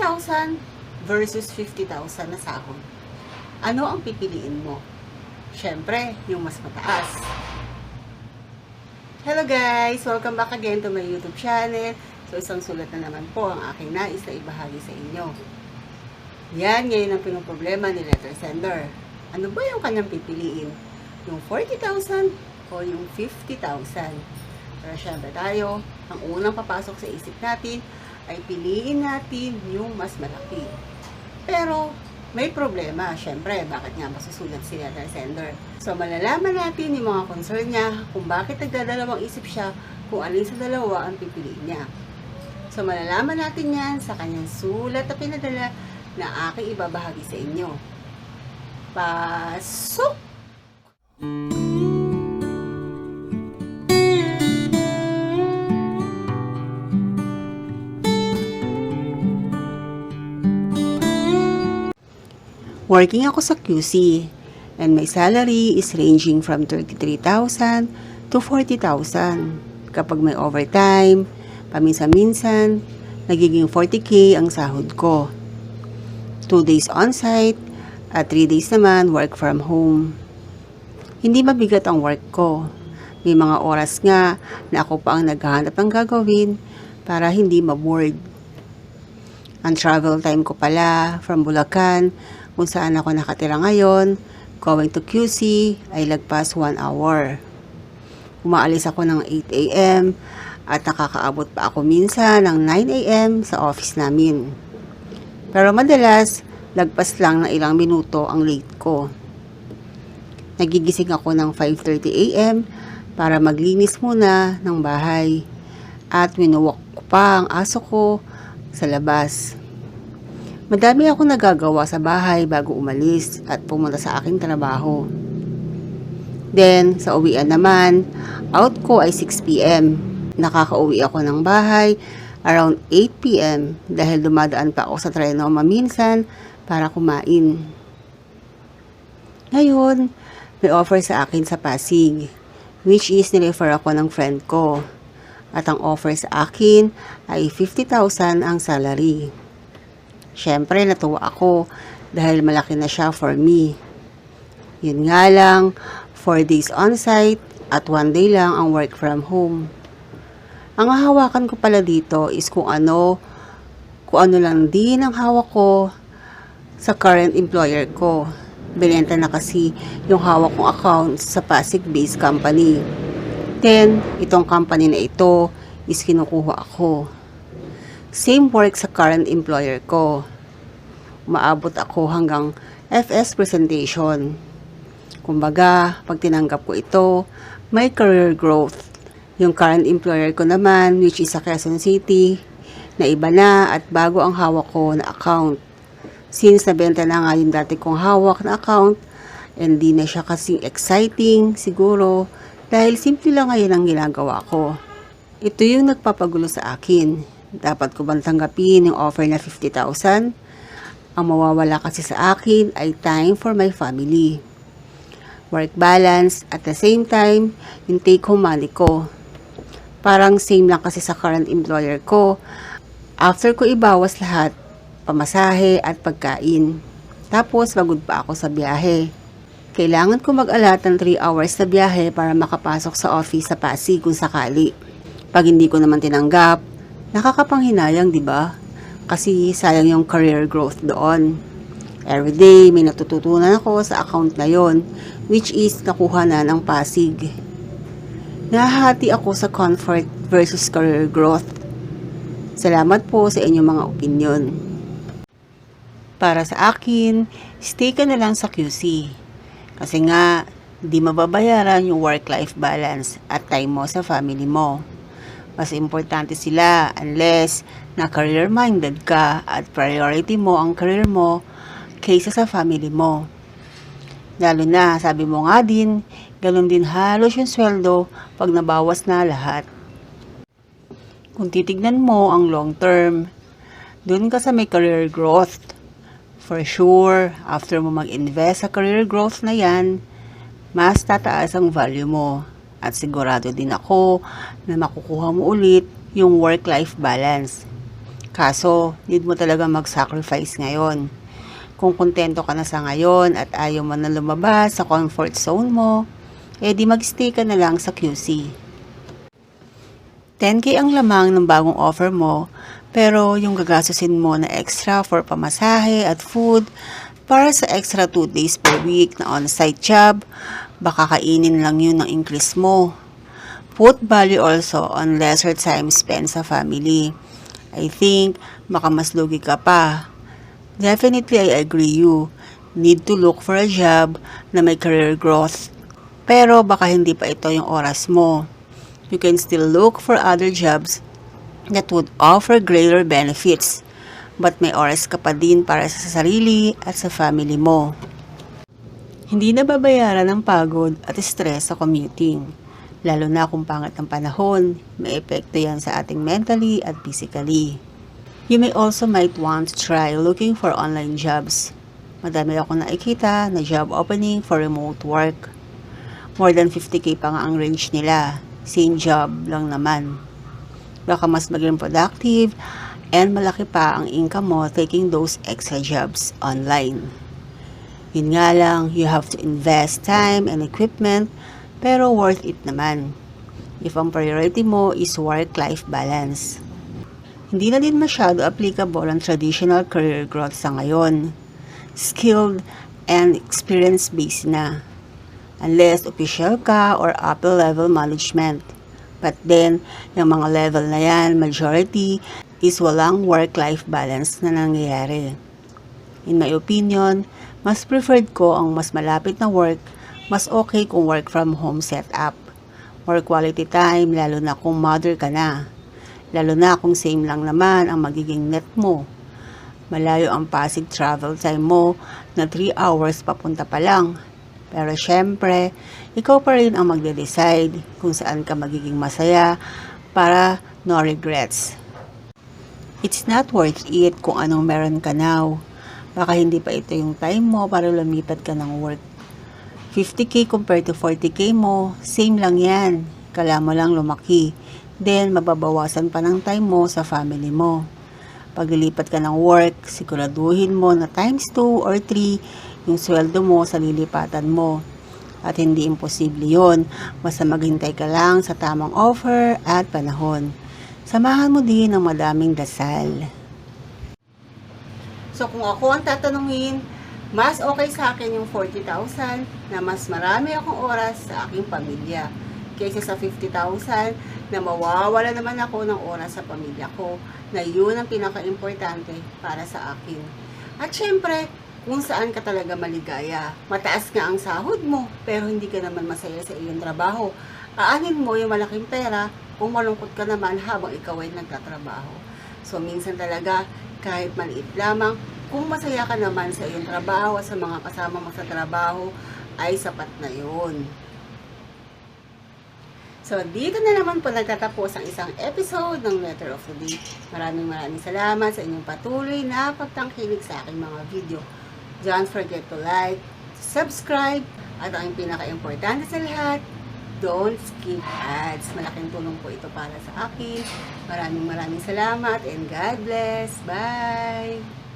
40,000 versus 50,000 na sahod. Ano ang pipiliin mo? Siyempre, yung mas mataas. Hello guys! Welcome back again to my YouTube channel. So, isang sulat na naman po ang aking nais na ibahagi sa inyo. Yan, ngayon ang pinoproblema ni letter sender. Ano ba yung kanyang pipiliin? Yung 40,000 o yung 50,000? Pero syempre tayo, ang unang papasok sa isip natin ay piliin natin yung mas malaki. Pero, may problema, syempre, bakit nga masusulat si letter sender? So, malalaman natin yung mga concern niya, kung bakit nagdadalawang isip siya, kung alin sa dalawa ang pipiliin niya. So, malalaman natin yan sa kanyang sulat na pinadala na aking ibabahagi sa inyo. Pasok! Working ako sa QC and my salary is ranging from 33,000 to 40,000. Kapag may overtime, paminsan-minsan, nagiging 40k ang sahod ko. 2 days on-site at 3 days naman work from home. Hindi mabigat ang work ko. May mga oras nga na ako pa ang naghahanap ng gagawin para hindi maboard. Ang travel time ko pala from Bulacan kung saan ako nakatira ngayon, going to QC ay lagpas 1 hour. Umaalis ako ng 8 a.m. at nakakaabot pa ako minsan ng 9 a.m. sa office namin. Pero madalas, lagpas lang ng ilang minuto ang late ko. Nagigising ako ng 5.30 a.m. para maglinis muna ng bahay. At winuwak ko pa ang aso ko sa labas. Madami ako nagagawa sa bahay bago umalis at pumunta sa aking trabaho. Then, sa uwian naman, out ko ay 6pm. Nakakauwi ako ng bahay around 8pm dahil dumadaan pa ako sa Trinoma minsan para kumain. Ngayon, may offer sa akin sa Pasig, which is nirefer ako ng friend ko. At ang offer sa akin ay 50,000 ang salary. Siyempre, natuwa ako dahil malaki na siya for me. Yun nga lang, 4 days on-site at 1 day lang ang work from home. Ang hawakan ko pala dito is kung ano, kung ano lang din ang hawak ko sa current employer ko. Binenta na kasi yung hawak kong account sa Pasig-based company. Then, itong company na ito is kinukuha ako. Same work sa current employer ko. Umaabot ako hanggang FS presentation. Kumbaga, pag tinanggap ko ito, may career growth. Yung current employer ko naman, which is sa Quezon City, na iba na at bago ang hawak ko na account. Since nabenta na nga yung dati kong hawak na account, and di na siya kasing exciting siguro dahil simple lang ngayon ang ginagawa ko. Ito yung nagpapagulo sa akin. Dapat ko bang tanggapin yung offer na 50,000? Ang mawawala kasi sa akin ay time for my family. Work balance at the same time, yung take home money ko. Parang same lang kasi sa current employer ko. After ko ibawas lahat, pamasahe at pagkain. Tapos, pagod pa ako sa biyahe. Kailangan ko mag-alat ng 3 hours na biyahe para makapasok sa office sa Pasig kung sakali. Pag hindi ko naman tinanggap, nakakapanghinayang, di ba? Kasi sayang yung career growth doon. Every day, may natututunan ako sa account na yon, which is nakuha na ng Pasig. Nahati ako sa comfort versus career growth. Salamat po sa inyong mga opinion. Para sa akin, stay ka na lang sa QC. Kasi nga, di mababayaran yung work-life balance at time mo sa family mo. Mas importante sila unless na career-minded ka at priority mo ang career mo kaysa sa family mo. Lalo na, sabi mo nga din, ganun din halos yung sweldo pag nabawas na lahat. Kung titignan mo ang long term, dun ka sa may career growth. For sure, after mo mag-invest sa career growth na yan, mas tataas ang value mo. At sigurado din ako na makukuha mo ulit yung work-life balance. Kaso, need mo talaga mag-sacrifice ngayon. Kung kontento ka na sa ngayon at ayaw mo na lumabas sa comfort zone mo, eh di magstay ka na lang sa QC. 10k ang lamang ng bagong offer mo, pero yung gagastusin mo na extra for pamasahe at food para sa extra 2 days per week na on-site job, baka kainin lang yun ng increase mo. Put value also on lesser time spent sa family. I think baka mas lugi ka pa. Definitely I agree you. Need to look for a job na may career growth. Pero baka hindi pa ito yung oras mo. You can still look for other jobs that would offer greater benefits. But may oras ka pa din para sa sarili at sa family mo. Hindi na babayaran ng pagod at stress sa commuting. Lalo na kung pangat ang panahon, may epekto yan sa ating mentally at physically. You may also might want to try looking for online jobs. Madami akong nakikita na job opening for remote work. More than 50k pa nga ang range nila. Same job lang naman. Baka mas maging productive and malaki pa ang income mo taking those extra jobs online. Yun nga lang, you have to invest time and equipment, pero worth it naman. If ang priority mo is work-life balance. Hindi na din masyado applicable ang traditional career growth sa ngayon. Skilled and experience-based na. Unless official ka or upper level management. But then, yung mga level na yan, majority, is walang work-life balance na nangyayari. In my opinion, mas preferred ko ang mas malapit na work, mas okay kung work from home setup. More quality time, lalo na kung mother ka na. Lalo na kung same lang naman ang magiging net mo. Malayo ang Pasig travel time mo na 3 hours papunta pa lang. Pero syempre, ikaw pa rin ang magde-decide kung saan ka magiging masaya para no regrets. It's not worth it kung anong meron ka now. Baka hindi pa ito yung time mo para lumipat ka ng work. 50k compared to 40k mo, same lang yan. Kala mo lang lumaki. Then, mababawasan pa ng time mo sa family mo. Pag lilipat ka ng work, siguraduhin mo na times 2 or 3 yung sweldo mo sa lilipatan mo. At hindi imposible yon basta maghintay ka lang sa tamang offer at panahon. Samahan mo din ng madaming dasal. So kung ako ang tatanungin, mas okay sa akin yung 40,000 na mas marami akong oras sa aking pamilya kaysa sa 50,000 na mawawala naman ako ng oras sa pamilya ko na yun ang pinaka-importante para sa akin. At syempre, kung saan ka talaga maligaya. Mataas nga ang sahod mo, pero hindi ka naman masaya sa iyong trabaho. Aanin mo yung malaking pera kung malungkot ka naman habang ikaw ay nagtatrabaho. So, minsan talaga, kahit maliit lamang, kung masaya ka naman sa iyong trabaho at sa mga kasama mo sa trabaho, ay sapat na yun. So, dito na naman po nagtatapos ang isang episode ng Letter of the Day. Maraming maraming salamat sa inyong patuloy na pagtangkilig sa aking mga video. Don't forget to like, subscribe, at ang pinaka-importante sa lahat, don't skip ads. Malaking tulong po ito para sa akin. Maraming maraming salamat and God bless. Bye!